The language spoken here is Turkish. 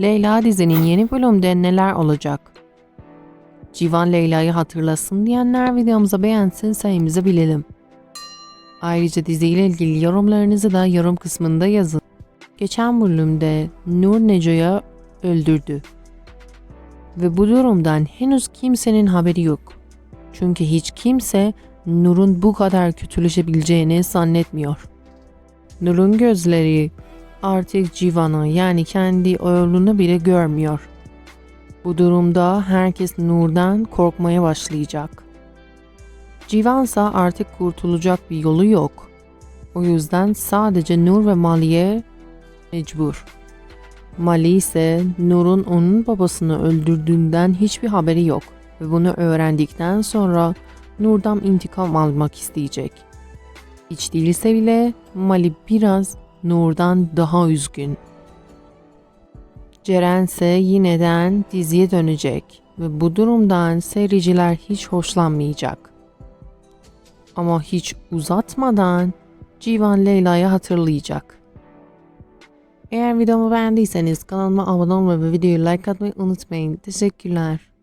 Leyla dizinin yeni bölümde neler olacak? Civan Leyla'yı hatırlasın diyenler videomuza beğensin sayımızı bilelim. Ayrıca diziyle ilgili yorumlarınızı da yorum kısmında yazın. Geçen bölümde Nur Neco'ya öldürdü. Ve bu durumdan henüz kimsenin haberi yok. Çünkü hiç kimse Nur'un bu kadar kötüleşebileceğini zannetmiyor. Nur'un gözleri artık Civan'ı yani kendi oğlunu bile görmüyor. Bu durumda herkes Nur'dan korkmaya başlayacak. Civansa artık kurtulacak bir yolu yok. O yüzden sadece Nur ve Mali'ye mecbur. Mali ise Nur'un onun babasını öldürdüğünden hiçbir haberi yok ve bunu öğrendikten sonra Nur'dan intikam almak isteyecek. Hiç değilse bile Mali biraz Nur'dan daha üzgün. Ceren ise yineden diziye dönecek ve bu durumdan seyirciler hiç hoşlanmayacak. Ama hiç uzatmadan Civan Leyla'yı hatırlayacak. Eğer videomu beğendiyseniz kanalıma abone olmayı ve videoyu like atmayı unutmayın. Teşekkürler.